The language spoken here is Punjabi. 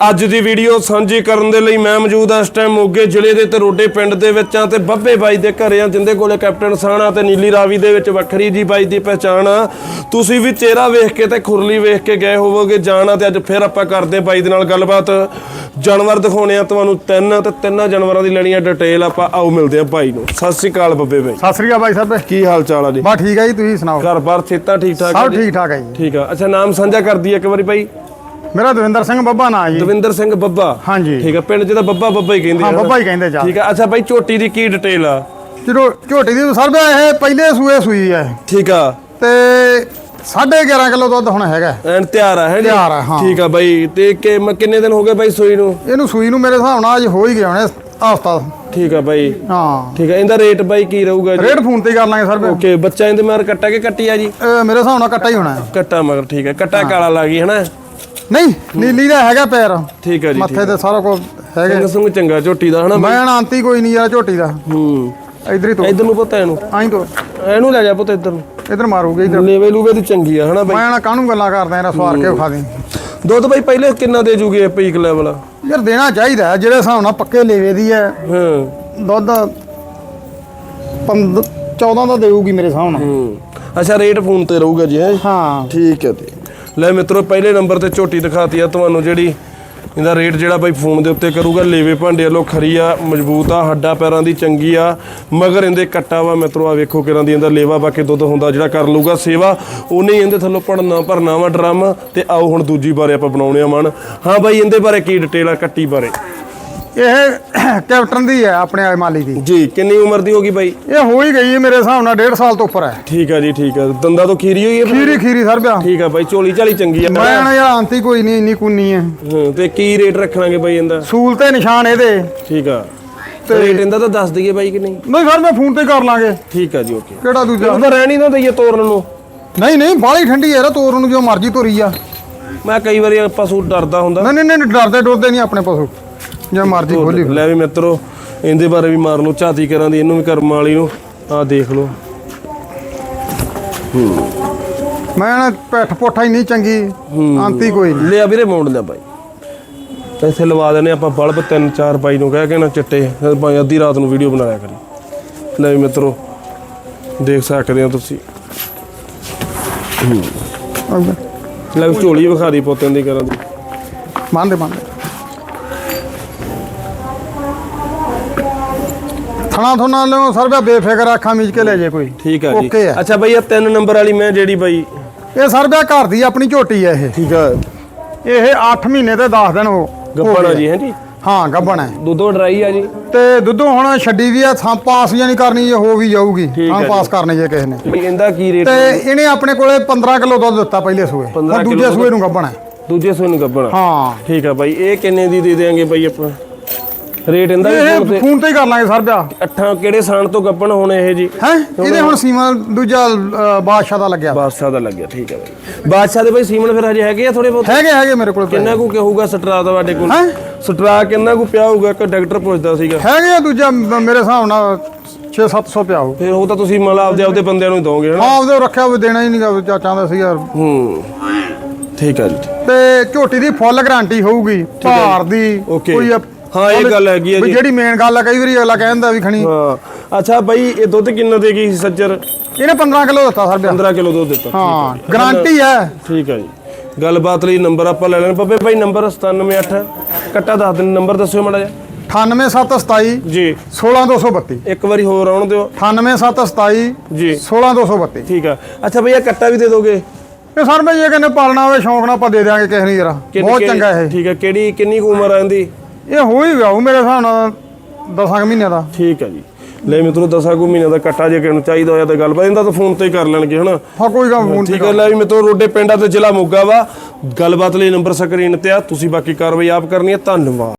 ਅੱਜ ਦੀ ਵੀਡੀਓ ਸਾਂਝੀ ਕਰਨ ਦੇ ਲਈ ਮੈਂ ਮੌਜੂਦ ਹਾਂ ਇਸ ਟਾਈਮ ਮੋਗੇ ਜ਼ਿਲ੍ਹੇ ਦੇ ਤਰੋਡੇ ਪਿੰਡ ਦੇ ਵਿੱਚ ਆ ਤੇ ਬੱਬੇ ਬਾਈ ਦੇ ਘਰੇ ਆ ਜਿੰਦੇ ਕੋਲੇ ਕੈਪਟਨ ਸਾਣਾ ਤੇ ਨੀਲੀ ਰਾਵੀ ਦੇ ਵਿੱਚ ਵੱਖਰੀ ਜੀ ਬਾਈ ਦੀ ਪਹਿਚਾਣ ਆ। ਤੁਸੀਂ ਵੀ ਚਿਹਰਾ ਵੇਖ ਕੇ ਤੇ ਖੁਰਲੀ ਵੇਖ ਕੇ ਗਏ ਹੋਵੋਗੇ ਜਾਣਾ ਤੇ ਅੱਜ ਫਿਰ ਆਪਾਂ ਕਰਦੇ ਬਾਈ ਦੇ ਨਾਲ ਗੱਲਬਾਤ। ਜਾਨਵਰ ਦਿਖਾਉਣੇ ਆ ਤੁਹਾਨੂੰ ਤਿੰਨ ਤੇ ਤਿੰਨਾਂ ਜਾਨਵਰਾਂ ਦੀ ਲੈਣੀ ਆ ਡਿਟੇਲ ਆਪਾਂ ਆਓ ਮਿਲਦੇ ਆ ਭਾਈ ਨੂੰ। ਸਤਿ ਸ਼੍ਰੀ ਅਕਾਲ ਬੱਬੇ ਬਾਈ। ਸਤਿ ਸ੍ਰੀ ਅਕਾਲ ਬਾਈ ਸਾਹਿਬ। ਕੀ ਹਾਲ ਚਾਲ ਆ ਜੀ? ਬਾ ਠੀਕ ਹੈ ਜੀ ਤੁਸੀਂ ਸੁਣਾਓ? ਘਰ ਬਾਰ ਖੇਤਾਂ ਠੀਕ ਠਾਕ ਆ ਸਭ ਜੀ? ਠੀਕ ਠਾਕ ਹੈ ਜੀ। ਠੀਕ ਆ। ਅੱਛਾ ਨਾਮ ਸਾਂਝਾ ਕਰਦੀ ਇੱਕ ਵਾਰੀ ਭਾਈ ਮੇਰਾ ਦਵਿੰਦਰ ਸਿੰਘ ਬੱਬਾ ਨਾਂ ਜੀ। ਦਵਿੰਦਰ ਸਿੰਘ ਬੱਬਾ। ਹਾਂਜੀ। ਠੀਕ ਆ ਪਿੰਡ 'ਚ ਤਾਂ ਬੱਬਾ ਬੱਬਾ ਹੀ ਕਹਿੰਦੇ ਹਾਂ ਆ? ਬੱਬਾ ਹੀ ਕਹਿੰਦੇ ਜਾ। ਠੀਕ ਆ ਅੱਛਾ ਭਾਈ ਝੋਟੀ ਦੀ ਕੀ ਡਿਟੇਲ ਆ? ਜਦੋਂ ਝੋਟੀ ਦੀ ਸਰਬ ਇਹ ਪਹਿਲੇ ਸੂਏ ਸੂਈ ਹੈ ਠੀਕ ਆ। ਤੇ 11.5 ਕਿਲੋ ਦੁੱਧ ਹੁਣ ਹੈਗਾ। ਐਨ ਤਿਆਰ ਆ ਹੈ? ਤਿਆਰ ਆ, ਹਾਂ। ਠੀਕ ਆ ਬਾਈ ਤੇ ਕਿੰਨੇ ਦਿਨ ਹੋ ਗਏ ਬਾਈ ਸੋਈ ਨੂੰ? ਇਹਨੂੰ ਸੂਈ ਨੂੰ ਮੇਰੇ ਹਿਸਾਬ ਨਾਲ ਅੱਜ ਹੋ ਹੀ ਗਿਆ ਹੁਣ ਹਫਤਾ। ਠੀਕ ਆ ਬਾਈ। ਹਾਂ। ਠੀਕ ਆ ਇਹਦਾ ਰੇਟ ਬਾਈ ਕੀ ਰਹੂਗਾ ਜੀ? ਰੇਡ ਫੋਨ ਤੇ ਕਰ ਲਾਂਗੇ ਸਰਬ ਓਕੇ ਬੱਚਾ ਇਹਦੇ ਮਗਰ ਕੱਟਾ ਕੇ ਕੱਟੀ ਆ ਜੀ? ਮੇਰੇ ਹਿਸਾਬ ਨਾਲ ਕੱਟਾ ਹੀ ਹੋਣਾ। ਕੱਟਾ ਮਗਰ ਠੀਕ ਆ ਕੱਟਾ ਕਾਲਾ ਲੱਗ ਗਈ ਹਨਾ? ਨਹੀਂ ਨੀਲੀ ਦਾ ਹੈਗਾ ਪੈਰ। ਠੀਕ ਆ ਜੀ ਮੱਥੇ ਤੇ ਸਾਰਾ ਕੁਝ ਹੈਗਾ। ਸਿੰਘ ਸੰਗ ਚੰਗਾ ਝੋਟੀ ਦਾ ਹਨਾ? ਮੈਂ ਆਂਤੀ ਕੋਈ ਨਹੀਂ ਯਾਰ ਝੋਟੀ ਦਾ। ਹੂੰ। ਇਧਰ ਹੀ ਤੋਂ ਇਧਰ ਨੂੰ ਪੁੱਤ ਇਹਨੂੰ ਆਈ ਤੋਂ ਇਹਨੂੰ ਲੈ ਜਾ ਪੁੱਤ ਇਧਰ ਨੂੰ। ਇਧਰ ਮਾਰੂਗੇ ਇਧਰ। ਲੇਵੇ ਲੂਵੇ ਦੀ ਚੰਗੀ ਆ ਹਨਾ ਬਾਈ? ਮੈਂ ਨਾ ਕਾਹਨੂੰ ਗੱਲਾਂ ਕਰਦਾ ਇਹਦਾ ਸਵਾਰ ਕੇ ਵਿਖਾ ਦੇ। ਦੁੱਧ ਬਾਈ ਪਹਿਲੇ ਕਿੰਨਾ ਦੇ ਜੂਗੇ ਪੀਕ ਲੈਵਲ ਯਾਰ ਦੇਣਾ ਚਾਹੀਦਾ ਹੈ, ਜਿਹੜੇ ਹਿਸਾਬ ਨਾਲ ਪੱਕੇ ਲੇਵੇ ਦੀ ਹੈ। ਹਾਂ। ਦੁੱਧ 15 14 ਦਾ ਦੇਊਗੀ ਮੇਰੇ ਹਿਸਾਬ ਨਾਲ। ਹੂੰ। ਅੱਛਾ ਰੇਟ ਫੋਨ ਤੇ ਰਹੂਗਾ ਜੀ ਹੈਂ? ਹਾਂ। ਠੀਕ ਹੈ ਤੇ। ਲੈ ਮਿੱਤਰੋ, ਪਹਿਲੇ ਨੰਬਰ ਤੇ ਝੋਟੀ ਦਿਖਾਤੀ ਆ ਤੁਹਾਨੂੰ ਜਿਹੜੀ। ਇਹਦਾ ਰੇਟ ਜਿਹੜਾ ਬਾਈ ਫੋਨ ਦੇ ਉੱਤੇ ਕਰੂਗਾ। ਲੇਵੇ ਭਾਂਡੇ ਵੱਲੋਂ ਖਰੀ ਆ, ਮਜ਼ਬੂਤ ਆ, ਹੱਡਾ ਪੈਰਾਂ ਦੀ ਚੰਗੀ ਆ। ਮਗਰ ਇਹਦੇ ਕੱਟਾ ਵਾ, ਮਿੱਤਰੋ ਆ ਵੇਖੋ ਕਿਰਾਂ ਦੀ ਇਹਦਾ ਲੇਵਾ ਬਾਕੀ ਦੁੱਧ ਹੁੰਦਾ ਜਿਹੜਾ ਕਰ ਲੂਗਾ ਸੇਵਾ। ਉਹਨੇ ਹੀ ਇਹਦੇ ਥੱਲੋਂ ਪੜਨਾ ਭਰਨਾ ਵਾ ਡਰਮ। ਤੇ ਆਓ ਹੁਣ ਦੂਜੀ ਬਾਰੇ ਆਪਾਂ ਬਣਾਉਣੇ ਆ ਮਨ। ਹਾਂ ਬਾਈ, ਇਹਦੇ ਬਾਰੇ ਕੀ ਡਿਟੇਲ ਆ ਕੱਟੀ ਬਾਰੇ? ਇਹ ਕੈਪਟਨ ਦੀ ਹੈ ਆਪਣੇ ਆਲੇ ਮਾਲੀ ਦੀ। ਜੀ ਕਿੰਨੀ ਉਮਰ ਦੀ ਹੋਗੀ ਬਾਈ? ਇਹ ਹੋ ਹੀ ਗਈ ਹੈ ਮੇਰੇ ਹਿਸਾਬ ਨਾਲ 1.5 ਸਾਲ ਤੋਂ ਉੱਪਰ ਹੈ। ਠੀਕ ਆ ਜੀ ਠੀਕ ਆ ਦੰਦਾਂ ਤੋਂ ਖੀਰੀ ਹੋਈ ਹੈ? ਖੀਰੀ ਖੀਰੀ ਸਰ ਬਿਆ ਠੀਕ ਆ ਬਾਈ ਚੋਲੀ ਚਾਲੀ ਚੰਗੀ ਆ ਮੈਂ ਨਾ ਯਾਰ ਆਂਤੀ ਕੋਈ ਨਹੀਂ ਇੰਨੀ ਕੁੰਨੀ ਹੈ। ਹਾਂ, ਤੇ ਕੀ ਰੇਟ ਰੱਖਣਾਗੇ ਬਾਈ ਇਹਦਾ? ਸੂਲ ਤੇ ਨਿਸ਼ਾਨ ਇਹਦੇ। ਠੀਕ ਆ। ਤੇ ਰੇਟ ਇਹਦਾ ਤਾਂ ਦੱਸ ਦਈਏ ਬਾਈ ਕਿ ਨਹੀਂ? ਨਹੀਂ ਸਰ ਮੈਂ ਫੋਨ ਤੇ ਕਰ ਲਾਂਗੇ। ਠੀਕ ਆ ਜੀ ਓਕੇ। ਕਿਹੜਾ ਦੂਜਾ? ਉਹ ਤਾਂ ਰਹਿਣੀ ਨਾ ਦਈਏ ਤੋਰਨ ਨੂੰ। ਨਹੀਂ ਨਹੀਂ ਬਾਹਲੀ ਠੰਡੀ ਹੈ ਰਾ ਤੋਰ ਨੂੰ ਜੋ ਮਰਜ਼ੀ ਤੋਰੀ ਆ। ਮੈਂ ਕਈ ਵਾਰੀ ਪਸ਼ੂ ਡਰਦਾ ਹੁੰਦਾ। ਨਹੀਂ ਨਹੀਂ ਨਹੀਂ ਡਰਦੇ ਡਰਦੇ ਨਹੀਂ ਆਪਣੇ ਪਸ਼ੂ। ਜੋ ਮਰਜ਼ੀ ਖੋਲੀ ਲੈ ਵੀ ਮਿੱਤਰੋ ਇਹਦੇ ਬਾਰੇ ਵੀ ਮਾਰ ਲਓ ਝਾਤੀ ਕਰਾਂ ਦੀ ਇਹਨੂੰ ਵੀ ਕਰਮ ਵਾਲੀ ਨੂੰ ਆਹ ਦੇਖ ਲਓ। ਮੈਂ ਨਾ ਪੈਠ ਪੋਠਾ ਹੀ ਨਹੀਂ ਚੰਗੀ ਆਂਤੀ ਕੋਈ ਨਹੀਂ। ਲਿਆ ਵੀਰੇ ਮੋੜ ਲਿਆ ਬਾਈ। ਇੱਥੇ ਲਵਾ ਦਿੰਦੇ ਆਪਾਂ ਬਲਬ ਤਿੰਨ ਚਾਰ ਬਾਈ ਨੂੰ ਕਹਿ ਕੇ ਨਾ ਚਿੱਟੇ ਭਾਵੇਂ ਅੱਧੀ ਰਾਤ ਨੂੰ ਵੀਡੀਓ ਬਣਾਇਆ ਕਰੀ। ਲੈ ਵੀ ਮਿੱਤਰੋ ਦੇਖ ਸਕਦੇ ਹੋ ਤੁਸੀਂ। ਲੈ ਝੋਲੀ ਵਿਖਾ ਦੀ ਪੋਤਿਆਂ ਦੀ ਕਰਾਂ ਦੀ। ਮੰਨਦੇ ਮੰਨਦੇ। ਥਣਾ ਥਣਾ ਲਿਓ ਸਰਬਿਆ ਬੇਫਿਕਰ ਅੱਖਾਂ ਮੀਚ ਕੇ ਲੈ ਜੇ ਕੋਈ। ਠੀਕ ਆ ਜੀ। ਓਕੇ ਆ। ਅੱਛਾ ਬਈ ਇਹ ਤਿੰਨ ਨੰਬਰ ਵਾਲੀ ਮੈਂ ਜਿਹੜੀ ਬਾਈ ਇਹ ਸਰਬਿਆ ਘਰ ਦੀ ਆਪਣੀ ਝੋਟੀ ਹੈ ਇਹ। ਠੀਕ ਆ। ਇਹ 8 ਮਹੀਨੇ ਤੇ 10 ਦਿਨ ਹੋ ਗੱਪਣਾ ਜੀ ਹੈ ਜੀ? ਹਾਂ ਗੱਬਣ ਹੈ ਦੁੱਧੋ ਡਰਾਈ ਆ ਜੀ। ਤੇ ਦੁੱਧੋਂ ਹੁਣ ਛੱਡੀ ਵੀ ਆ ਥਾਂ ਪਾਸ ਜਾਂ ਨਹੀਂ ਕਰਨੀ ਇਹ ਹੋ ਵੀ ਜਾਊਗੀ। ਹੈ ਪਾਸ ਕਰਨੇ ਜੇ ਕਿਸੇ ਨੇ। ਬਈ ਇਹਦਾ ਕੀ ਰੇਟ ਤੇ ਇਹਨੇ ਆਪਣੇ ਕੋਲੇ 15 ਕਿਲੋ ਦੁੱਧ ਦਿੱਤਾ ਪਹਿਲੇ ਸੂਏ। 15 ਹੁਣ ਕਿਲੋ ਦੂਜੇ। ਸੂਏ ਨੂੰ ਗੱਬਣ ਹੈ ਦੂਜੇ ਸੂਏ ਨੂੰ ਗੱਬਣਾ ਹਾਂ। ਠੀਕ ਆ ਬਾਈ ਇਹ ਕਿੰਨੇ ਦੀ ਦੇ ਦੇਾਂਗੇ ਬਾਈ ਆਪਾਂ? ਰੇਟ ਇਹਦਾ ਵੀ ਇਹ ਫੋਨ ਤੇ ਫੋਨ ਤੇ ਹੀ ਕਰ ਲਾਂਗੇ ਸਰਬਿਆ ਅੱਠਾਂ ਕਿਹੜੇ ਸਾਣ ਤੋਂ ਗੱਬਣ ਹੁਣ ਇਹ ਜੀ? ਹੈ? ਇਹਦੇ ਹੁਣ ਸੀਮਾ ਦੂਜਾ ਅ, ਬਾਦਸ਼ਾਹ ਦਾ ਲੱਗਿਆ। ਬਾਦਸ਼ਾਹ ਦਾ ਲੱਗਿਆ ਠੀਕ ਆ ਬਾਈ। ਬਾਦਸ਼ਾਹ ਦੇ ਬਾਈ ਸੀਮਨ ਫਿਰ ਹਜੇ ਹੈਗੇ ਆ ਥੋੜੇ ਬਹੁਤ? ਹੈਗੇ ਹੈਗੇ ਮੇਰੇ ਕੋਲ ਕਿੰਨਾ ਕੁ ਕਹੂਗਾ ਸਟਰਾ ਤੁਹਾਡੇ ਕੋਲ? ਹੈਂ? ਸਟਰਾ ਕਿੰਨਾ ਕੁ ਪਿਆ ਹੋਊਗਾ? ਕਿ ਡਾਕਟਰ ਪੁੱਛਦਾ ਸੀਗਾ। ਹੈਗੇ ਆ ਦੂਜਾ ਮ- ਮੇਰੇ ਹਿਸਾਬ ਨਾਲ 6-700 ਪਿਆ ਹੋ ਫਿਰ ਉਹ ਤਾਂ ਤੁਸੀਂ ਮਤਲਬ ਆਪਦੇ ਆਪਦੇ ਬੰਦਿਆਂ ਨੂੰ ਹੀ ਦੋਗੇ ਹਨਾ? ਹਾਂ ਉਹਦੇ ਰੱਖਿਆ ਉਹ ਦੇਣਾ ਹੀ ਨਹੀਂਗਾ ਚਾਚਾ ਦਾ ਸੀ ਯਾਰ ਹੂੰ। ਠੀਕ ਆ ਜੀ। ਤੇ ਝੋਟੀ ਦੀ ਫੁੱਲ ਗਾਰੰਟੀ ਹੋਊਗੀ ਭਾਰ ਦੀ. ਕੋਈ ਹਾਂ, ਇਹ ਗੱਲ ਹੈਗੀ ਆ ਵੀ ਜੀ। ਜਿਹੜੀ ਮੇਨ ਗੱਲ ਆ ਕਈ ਵਾਰੀ ਅਗਲਾ ਕਹਿੰਦਾ ਵੀ ਖਣੀ। ਹਾਂ। ਅੱਛਾ ਬਾਈ ਇਹ ਦੁੱਧ ਕਿੰਨਾ ਦੇਗੀ ਸੱਜਰ? ਇਹਨੇ 15 ਕਿਲੋ ਦਿੱਤਾ ਸਰ 15 ਕਿਲੋ ਦੁੱਧ ਦਿੱਤਾ ਹਾਂ। ਗਾਰੰਟੀ ਹੈ। ਠੀਕ ਆ ਜੀ। ਗੱਲਬਾਤ ਲਈ ਨੰਬਰ ਆਪਾਂ ਲੈ ਲੈਣਾ। ਬੱਬੇ ਭਾਈ ਨੰਬਰ 978 ਕੱਟਾ ਦੱਸ ਦਿਨ ਨੰਬਰ ਦੱਸਿਓ ਮਾੜਾ ਜਿਹਾ। 98727 ਜੀ। 16232 ਇੱਕ ਵਾਰੀ ਹੋਰ ਆਉਣ ਦਿਓ। 98727 ਜੀ। 16232 ਠੀਕ ਆ। ਅੱਛਾ ਭਈਆ ਕੱਟਾ ਵੀ ਦੇ ਦੋਗੇ? ਇਹ ਸਰ ਮੈਂ ਜੇ ਕਹਿੰਦੇ ਪਾਲਣਾ ਹੋਵੇ ਸ਼ੌਂਕ ਨਾਲ ਆਪਾਂ ਦੇ ਦਿਆਂਗੇ ਕਿਸੇ ਨੂੰ ਜਰਾ। ਕਿੰਨੀ- ਬਹੁਤ ਚੰਗਾ ਇਹ। ਠੀਕ ਆ ਕਿਹੜੀ ਕਿੰਨੀ ਕੁ ਉਮਰ ਆ ਇਹਦੀ? ਇਹ ਹੋ ਹੀ ਗਿਆ ਉਹ ਮੇਰੇ ਹਿਸਾਬ ਨਾਲ 10 ਮਹੀਨਿਆਂ ਦਾ। ਠੀਕ ਆ ਜੀ। ਲੈ ਮਿੱਤਰੋ ਦਸਾਂ ਕੁ ਮਹੀਨਿਆਂ ਦਾ ਕੱਟਾ ਜੇ ਕਿਸੇ ਨੂੰ ਚਾਹੀਦਾ ਹੋਇਆ ਤਾਂ ਗੱਲਬਾਤ ਇਹਦਾ ਤਾਂ ਫੋਨ ਤੇ ਹੀ ਕਰ ਲੈਣਗੇ ਹਨਾ? ਹਾਂ ਕੋਈ ਗੱਲ ਫੋਨ ਠੀਕ ਹੈ ਲੈ ਵੀ ਮਿੱਤਰੋ ਰੋਡੇ ਪਿੰਡਾਂ ਤੇ ਜ਼ਿਲ੍ਹਾ ਮੋਗਾ ਵਾ। ਗੱਲਬਾਤ ਲਈ ਨੰਬਰ ਸਕਰੀਨ ਤੇ ਆ ਤੁਸੀਂ ਬਾਕੀ ਕਾਰਵਾਈ ਆਪ ਕਰਨੀ ਹੈ। ਧੰਨਵਾਦ।